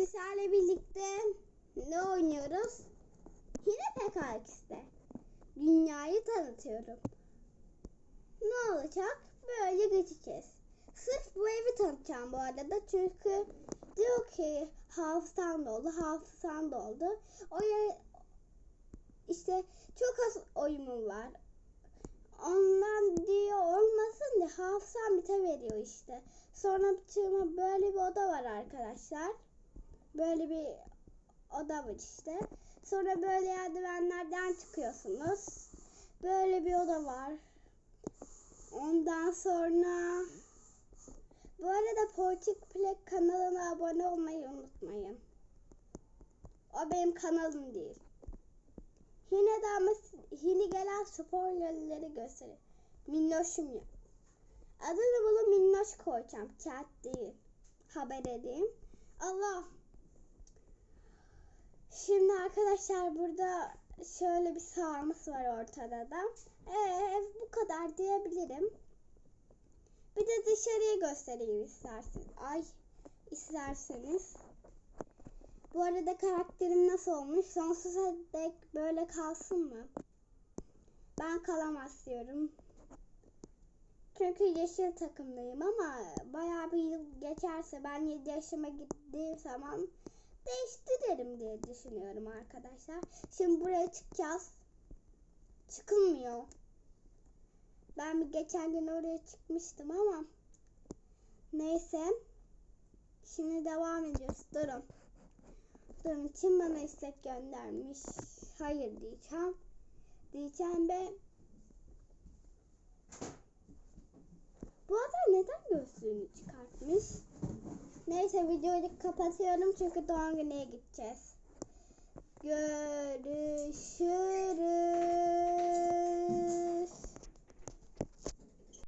sizlerle birlikte ne oynuyoruz? Yine PKX'de. Dünyayı tanıtıyorum. Ne olacak? Böyle geçeceğiz. Sırf bu evi tanıtacağım bu arada. Çünkü diyor ki hafızan doldu, hafızan doldu. O ya işte çok az oyunum var. Ondan diyor olmasın diye hafızam bite veriyor işte. Sonra bitiğime böyle bir oda var arkadaşlar. Böyle bir oda var işte. Sonra böyle merdivenlerden çıkıyorsunuz. Böyle bir oda var. Ondan sonra bu arada Portik Play kanalına abone olmayı unutmayın. O benim kanalım değil. Yine de ama yeni gelen spoilerleri göstereyim. Minnoşum ya. Adını bunu minnoş koyacağım. Cat değil. Haber edeyim. Allah. Şimdi arkadaşlar burada şöyle bir sağımız var ortada da. Ee, bu kadar diyebilirim. Bir de dışarıyı göstereyim isterseniz. Ay isterseniz. Bu arada karakterim nasıl olmuş? Sonsuza dek böyle kalsın mı? Ben kalamaz diyorum. Çünkü yeşil takımdayım ama bayağı bir yıl geçerse ben 7 yaşıma gittiğim zaman değiştiririm diye düşünüyorum arkadaşlar. Şimdi buraya çıkacağız. Çıkılmıyor. Ben bir geçen gün oraya çıkmıştım ama neyse. Şimdi devam ediyoruz. Durun. Durun kim bana istek göndermiş? Hayır diyeceğim. Diyeceğim be. Bu adam neden gözlüğünü çıkartmış? Neyse videoyu kapatıyorum çünkü doğum gününe gideceğiz. Görüşürüz.